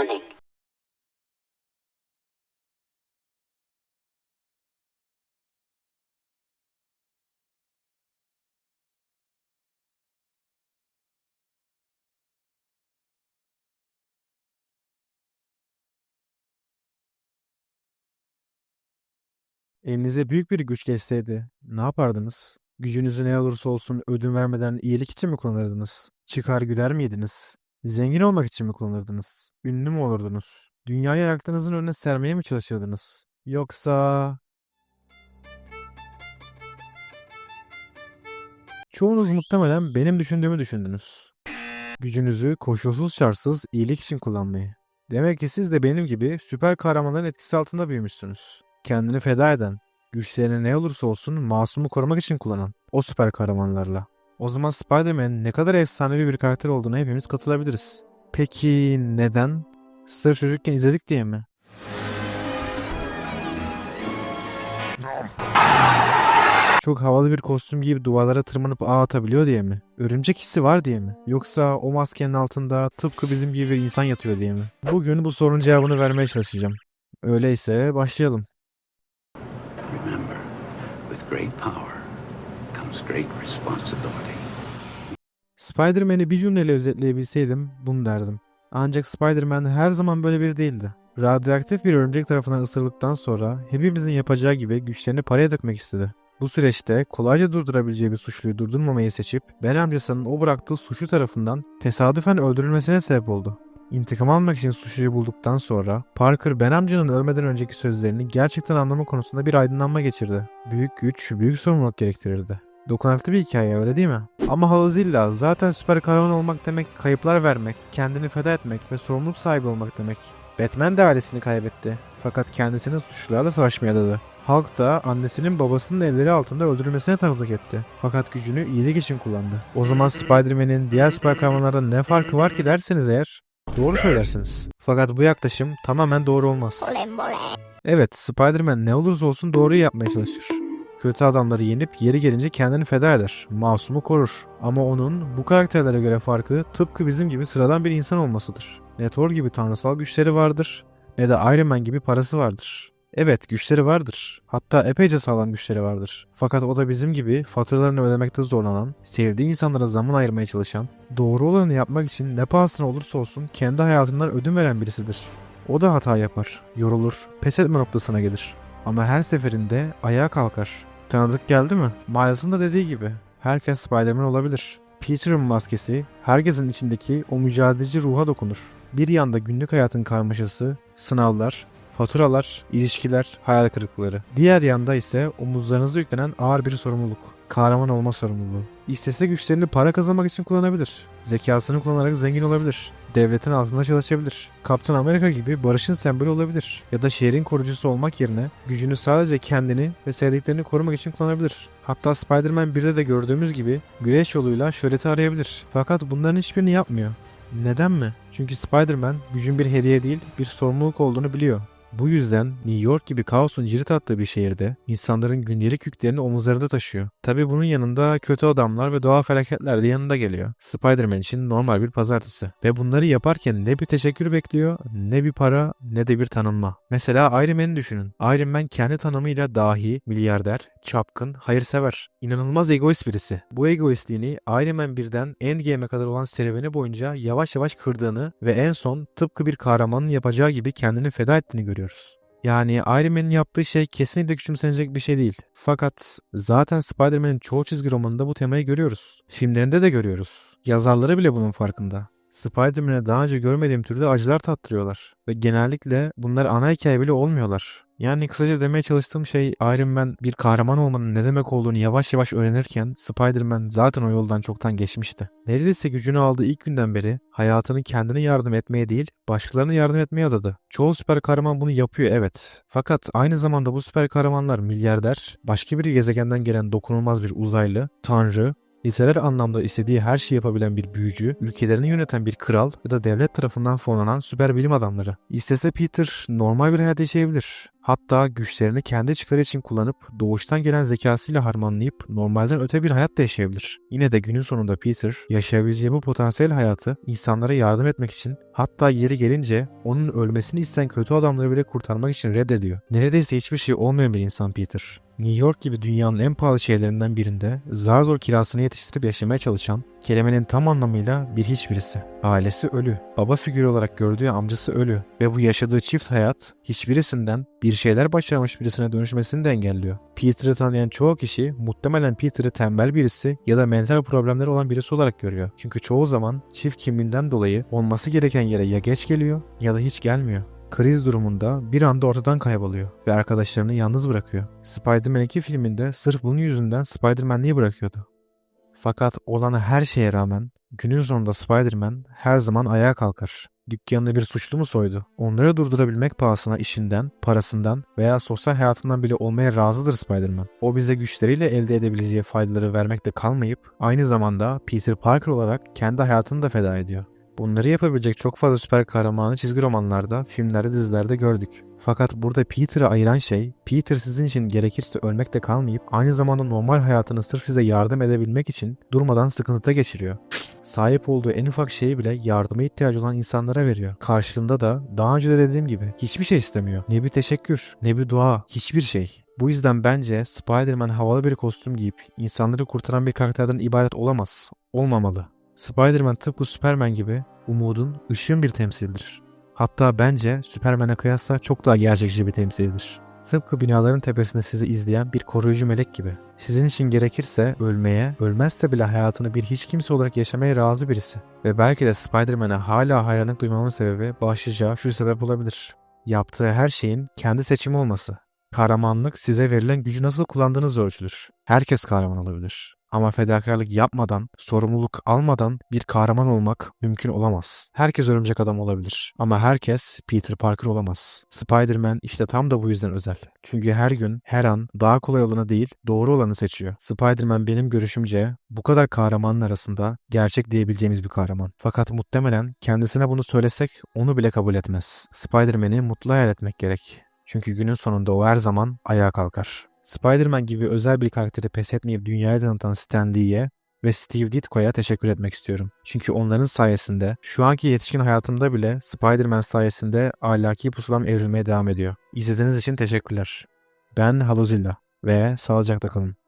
Warning. Elinize büyük bir güç geçseydi ne yapardınız? Gücünüzü ne olursa olsun ödün vermeden iyilik için mi kullanırdınız? Çıkar güder miydiniz? Zengin olmak için mi kullanırdınız? Ünlü mü olurdunuz? Dünyayı ayaklarınızın önüne sermeye mi çalışırdınız? Yoksa... Çoğunuz muhtemelen benim düşündüğümü düşündünüz. Gücünüzü koşulsuz şartsız iyilik için kullanmayı. Demek ki siz de benim gibi süper kahramanların etkisi altında büyümüşsünüz. Kendini feda eden, güçlerini ne olursa olsun masumu korumak için kullanan o süper kahramanlarla. O zaman Spider-Man ne kadar efsanevi bir karakter olduğuna hepimiz katılabiliriz. Peki neden? Sırf çocukken izledik diye mi? Çok havalı bir kostüm giyip duvarlara tırmanıp ağ atabiliyor diye mi? Örümcek hissi var diye mi? Yoksa o maskenin altında tıpkı bizim gibi bir insan yatıyor diye mi? Bugün bu sorunun cevabını vermeye çalışacağım. Öyleyse başlayalım. Remember, with great power comes. Spider-Man'i bir cümleyle özetleyebilseydim bunu derdim. Ancak Spider-Man her zaman böyle biri değildi. Radyoaktif bir örümcek tarafından ısırıldıktan sonra hepimizin yapacağı gibi güçlerini paraya dökmek istedi. Bu süreçte kolayca durdurabileceği bir suçluyu durdurmamayı seçip Ben amcasının o bıraktığı suçlu tarafından tesadüfen öldürülmesine sebep oldu. İntikam almak için suçluyu bulduktan sonra Parker Ben amcanın ölmeden önceki sözlerini gerçekten anlama konusunda bir aydınlanma geçirdi. Büyük güç, büyük sorumluluk gerektirirdi. Dokunaklı bir hikaye öyle değil mi? Ama Halazilla zaten süper kahraman olmak demek kayıplar vermek, kendini feda etmek ve sorumluluk sahibi olmak demek. Batman de ailesini kaybetti. Fakat kendisinin suçlularla savaşmaya adadı. Halk da annesinin babasının elleri altında öldürülmesine tanıklık etti. Fakat gücünü iyilik için kullandı. O zaman Spider-Man'in diğer süper kahramanlardan ne farkı var ki derseniz eğer doğru söylersiniz. Fakat bu yaklaşım tamamen doğru olmaz. Evet, Spider-Man ne olursa olsun doğruyu yapmaya çalışır. Kötü adamları yenip yeri gelince kendini feda eder. Masumu korur. Ama onun bu karakterlere göre farkı tıpkı bizim gibi sıradan bir insan olmasıdır. Ne Thor gibi tanrısal güçleri vardır ne de Iron Man gibi parası vardır. Evet güçleri vardır. Hatta epeyce sağlam güçleri vardır. Fakat o da bizim gibi faturalarını ödemekte zorlanan, sevdiği insanlara zaman ayırmaya çalışan, doğru olanı yapmak için ne pahasına olursa olsun kendi hayatından ödün veren birisidir. O da hata yapar, yorulur, pes etme noktasına gelir. Ama her seferinde ayağa kalkar. Tanıdık geldi mi? Miles'ın da dediği gibi. Herkes Spider-Man olabilir. Peter'ın maskesi herkesin içindeki o mücadeleci ruha dokunur. Bir yanda günlük hayatın karmaşası, sınavlar, faturalar, ilişkiler, hayal kırıklıkları. Diğer yanda ise omuzlarınıza yüklenen ağır bir sorumluluk. Kahraman olma sorumluluğu. İstese güçlerini para kazanmak için kullanabilir. Zekasını kullanarak zengin olabilir. Devletin altında çalışabilir. Kaptan Amerika gibi barışın sembolü olabilir. Ya da şehrin korucusu olmak yerine gücünü sadece kendini ve sevdiklerini korumak için kullanabilir. Hatta Spider-Man 1'de de gördüğümüz gibi güreş yoluyla şöhreti arayabilir. Fakat bunların hiçbirini yapmıyor. Neden mi? Çünkü Spider-Man gücün bir hediye değil bir sorumluluk olduğunu biliyor. Bu yüzden New York gibi kaosun cirit attığı bir şehirde insanların gündelik yüklerini omuzlarında taşıyor. Tabi bunun yanında kötü adamlar ve doğal felaketler de yanında geliyor. Spider-Man için normal bir pazartesi. Ve bunları yaparken ne bir teşekkür bekliyor, ne bir para, ne de bir tanınma. Mesela Iron Man'i düşünün. Iron Man kendi tanımıyla dahi, milyarder, çapkın, hayırsever. İnanılmaz egoist birisi. Bu egoistliğini Iron Man 1'den Endgame'e kadar olan serüveni boyunca yavaş yavaş kırdığını ve en son tıpkı bir kahramanın yapacağı gibi kendini feda ettiğini görüyoruz. Yani Iron Man'in yaptığı şey kesinlikle küçümsenecek bir şey değil. Fakat zaten Spider-Man'in çoğu çizgi romanında bu temayı görüyoruz. Filmlerinde de görüyoruz. Yazarları bile bunun farkında. Spider-Man'e daha önce görmediğim türde acılar tattırıyorlar. Ve genellikle bunlar ana hikaye bile olmuyorlar. Yani kısaca demeye çalıştığım şey Iron Man bir kahraman olmanın ne demek olduğunu yavaş yavaş öğrenirken Spider-Man zaten o yoldan çoktan geçmişti. Neredeyse gücünü aldığı ilk günden beri hayatını kendine yardım etmeye değil başkalarına yardım etmeye adadı. Çoğu süper kahraman bunu yapıyor evet. Fakat aynı zamanda bu süper kahramanlar milyarder, başka bir gezegenden gelen dokunulmaz bir uzaylı, tanrı, Literal anlamda istediği her şeyi yapabilen bir büyücü, ülkelerini yöneten bir kral ya da devlet tarafından fonlanan süper bilim adamları. İstese Peter normal bir hayat yaşayabilir. Hatta güçlerini kendi çıkarı için kullanıp doğuştan gelen zekasıyla harmanlayıp normalden öte bir hayat da yaşayabilir. Yine de günün sonunda Peter yaşayabileceği bu potansiyel hayatı insanlara yardım etmek için hatta yeri gelince onun ölmesini isteyen kötü adamları bile kurtarmak için reddediyor. Neredeyse hiçbir şey olmayan bir insan Peter. New York gibi dünyanın en pahalı şehirlerinden birinde zar zor kirasını yetiştirip yaşamaya çalışan, kelimenin tam anlamıyla bir hiçbirisi. Ailesi ölü, baba figürü olarak gördüğü amcası ölü ve bu yaşadığı çift hayat hiçbirisinden bir şeyler başarmış birisine dönüşmesini de engelliyor. Peter'ı tanıyan çoğu kişi muhtemelen Peter'ı tembel birisi ya da mental problemleri olan birisi olarak görüyor. Çünkü çoğu zaman çift kimliğinden dolayı olması gereken yere ya geç geliyor ya da hiç gelmiyor kriz durumunda bir anda ortadan kayboluyor ve arkadaşlarını yalnız bırakıyor. Spider-Man 2 filminde sırf bunun yüzünden Spider-Man'liği bırakıyordu. Fakat olan her şeye rağmen günün sonunda Spider-Man her zaman ayağa kalkar. Dükkanını bir suçlu mu soydu? Onları durdurabilmek pahasına işinden, parasından veya sosyal hayatından bile olmaya razıdır Spider-Man. O bize güçleriyle elde edebileceği faydaları vermekte kalmayıp aynı zamanda Peter Parker olarak kendi hayatını da feda ediyor. Bunları yapabilecek çok fazla süper kahramanı çizgi romanlarda, filmlerde, dizilerde gördük. Fakat burada Peter'ı ayıran şey, Peter sizin için gerekirse ölmekte kalmayıp aynı zamanda normal hayatını sırf size yardım edebilmek için durmadan sıkıntıda geçiriyor. Sahip olduğu en ufak şeyi bile yardıma ihtiyacı olan insanlara veriyor. Karşılığında da daha önce de dediğim gibi hiçbir şey istemiyor. Ne bir teşekkür, ne bir dua, hiçbir şey. Bu yüzden bence Spider-Man havalı bir kostüm giyip insanları kurtaran bir karakterden ibaret olamaz, olmamalı. Spider-Man tıpkı Superman gibi umudun, ışığın bir temsilidir. Hatta bence Superman'e kıyasla çok daha gerçekçi bir temsilidir. Tıpkı binaların tepesinde sizi izleyen bir koruyucu melek gibi. Sizin için gerekirse ölmeye, ölmezse bile hayatını bir hiç kimse olarak yaşamaya razı birisi. Ve belki de Spider-Man'e hala hayranlık duymamın sebebi başlıca şu sebep olabilir. Yaptığı her şeyin kendi seçimi olması. Kahramanlık size verilen gücü nasıl kullandığınız ölçülür. Herkes kahraman olabilir. Ama fedakarlık yapmadan, sorumluluk almadan bir kahraman olmak mümkün olamaz. Herkes örümcek adam olabilir. Ama herkes Peter Parker olamaz. Spider-Man işte tam da bu yüzden özel. Çünkü her gün, her an daha kolay olanı değil, doğru olanı seçiyor. Spider-Man benim görüşümce bu kadar kahramanın arasında gerçek diyebileceğimiz bir kahraman. Fakat muhtemelen kendisine bunu söylesek onu bile kabul etmez. Spider-Man'i mutlu hayal etmek gerek. Çünkü günün sonunda o her zaman ayağa kalkar. Spider-Man gibi özel bir karakteri pes etmeyip dünyaya tanıtan Stan Lee'ye ve Steve Ditko'ya teşekkür etmek istiyorum. Çünkü onların sayesinde şu anki yetişkin hayatımda bile Spider-Man sayesinde ahlaki pusulam evrilmeye devam ediyor. İzlediğiniz için teşekkürler. Ben Halozilla ve sağlıcakla kalın.